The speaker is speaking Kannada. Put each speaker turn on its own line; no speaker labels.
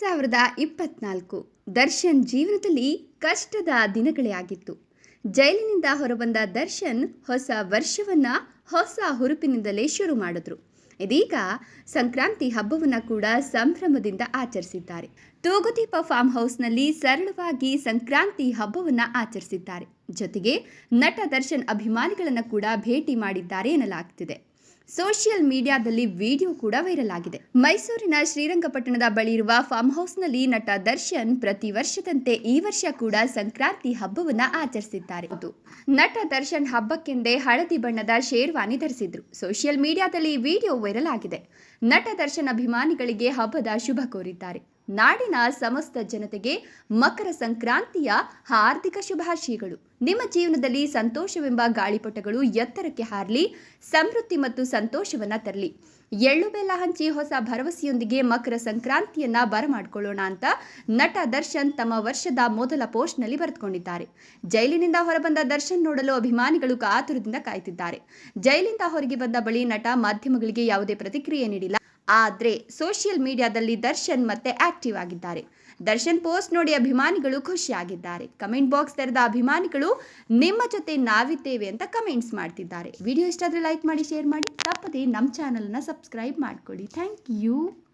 ಸಾವಿರದ ಇಪ್ಪತ್ನಾಲ್ಕು ದರ್ಶನ್ ಜೀವನದಲ್ಲಿ ಕಷ್ಟದ ದಿನಗಳೇ ಆಗಿತ್ತು. ಜೈಲಿನಿಂದ ಹೊರಬಂದ ದರ್ಶನ್ ಹೊಸ ವರ್ಷವನ್ನ ಹೊಸ ಹುರುಪಿನಿಂದಲೇ ಶುರು ಮಾಡಿದ್ರು. ಇದೀಗ ಸಂಕ್ರಾಂತಿ ಹಬ್ಬವನ್ನು ಕೂಡ ಸಂಭ್ರಮದಿಂದ ಆಚರಿಸಿದ್ದಾರೆ. ತೂಗುದೀಪ ಫಾರ್ಮ್ ಹೌಸ್ನಲ್ಲಿ ಸರಳವಾಗಿ ಸಂಕ್ರಾಂತಿ ಹಬ್ಬವನ್ನು ಆಚರಿಸಿದ್ದಾರೆ. ಜೊತೆಗೆ ನಟ ದರ್ಶನ್ ಅಭಿಮಾನಿಗಳನ್ನು ಕೂಡ ಭೇಟಿ ಮಾಡಿದ್ದಾರೆ ಎನ್ನಲಾಗ್ತಿದೆ. ಸೋಷಿಯಲ್ ಮೀಡಿಯಾದಲ್ಲಿ ವಿಡಿಯೋ ಕೂಡ ವೈರಲ್ ಆಗಿದೆ. ಮೈಸೂರಿನ ಶ್ರೀರಂಗಪಟ್ಟಣದ ಬಳಿ ಇರುವ ಫಾರ್ಮ್ ಹೌಸ್ನಲ್ಲಿ ನಟ ದರ್ಶನ್ ಪ್ರತಿ ವರ್ಷದಂತೆ ಈ ವರ್ಷ ಕೂಡ ಸಂಕ್ರಾಂತಿ ಹಬ್ಬವನ್ನ ಆಚರಿಸಿದ್ದಾರೆ. ನಟ ದರ್ಶನ್ ಹಬ್ಬಕ್ಕೆಂದೇ ಹಳದಿ ಬಣ್ಣದ ಶೇರ್ವಾನಿ ಧರಿಸಿದ್ರು. ಸೋಷಿಯಲ್ ಮೀಡಿಯಾದಲ್ಲಿ ವಿಡಿಯೋ ವೈರಲ್ ಆಗಿದೆ. ನಟ ದರ್ಶನ್ ಅಭಿಮಾನಿಗಳಿಗೆ ಹಬ್ಬದ ಶುಭ ಕೋರಿದ್ದಾರೆ. ನಾಡಿನ ಸಮಸ್ತ ಜನತೆಗೆ ಮಕರ ಸಂಕ್ರಾಂತಿಯ ಹಾರ್ದಿಕ ಶುಭಾಶಯಗಳು. ನಿಮ್ಮ ಜೀವನದಲ್ಲಿ ಸಂತೋಷವೆಂಬ ಗಾಳಿಪಟಗಳು ಎತ್ತರಕ್ಕೆ ಹಾರಲಿ, ಸಮೃದ್ಧಿ ಮತ್ತು ಸಂತೋಷವನ್ನ ತರಲಿ. ಎಳ್ಳು ಬೆಲ್ಲ ಹಂಚಿ ಹೊಸ ಭರವಸೆಯೊಂದಿಗೆ ಮಕರ ಸಂಕ್ರಾಂತಿಯನ್ನ ಬರಮಾಡಿಕೊಳ್ಳೋಣ ಅಂತ ನಟ ದರ್ಶನ್ ತಮ್ಮ ವರ್ಷದ ಮೊದಲ ಪೋಸ್ಟ್ನಲ್ಲಿ ಬರೆದುಕೊಂಡಿದ್ದಾರೆ. ಜೈಲಿನಿಂದ ಹೊರಬಂದ ದರ್ಶನ್ ನೋಡಲು ಅಭಿಮಾನಿಗಳು ಕಾತುರದಿಂದ ಕಾಯ್ತಿದ್ದಾರೆ. ಜೈಲಿಂದ ಹೊರಗೆ ಬಂದ ಬಳಿ ನಟ ಮಾಧ್ಯಮಗಳಿಗೆ ಯಾವುದೇ ಪ್ರತಿಕ್ರಿಯೆ ನೀಡಿಲ್ಲ. ಆದ್ರೆ ಸೋಷಿಯಲ್ ಮೀಡಿಯಾದಲ್ಲಿ ದರ್ಶನ್ ಮತ್ತೆ ಆಕ್ಟಿವ್ ಆಗಿದ್ದಾರೆ. ದರ್ಶನ್ ಪೋಸ್ಟ್ ನೋಡಿ ಅಭಿಮಾನಿಗಳು ಖುಷಿಯಾಗಿದ್ದಾರೆ ಕಮೆಂಟ್ ಬಾಕ್ಸ್ ತೆರೆದ ಅಭಿಮಾನಿಗಳು, ನಿಮ್ಮ ಜೊತೆ ನಾವಿದ್ದೇವೆ ಅಂತ ಕಮೆಂಟ್ಸ್ ಮಾಡ್ತಿದ್ದಾರೆ. ವಿಡಿಯೋ ಇಷ್ಟ ಆದರೆ ಲೈಕ್ ಮಾಡಿ, ಶೇರ್ ಮಾಡಿ. ತಪ್ಪದೆ ನಮ್ಮ ಚಾನಲ್ನ ಸಬ್ಸ್ಕ್ರೈಬ್ ಮಾಡ್ಕೊಳ್ಳಿ. Thank you.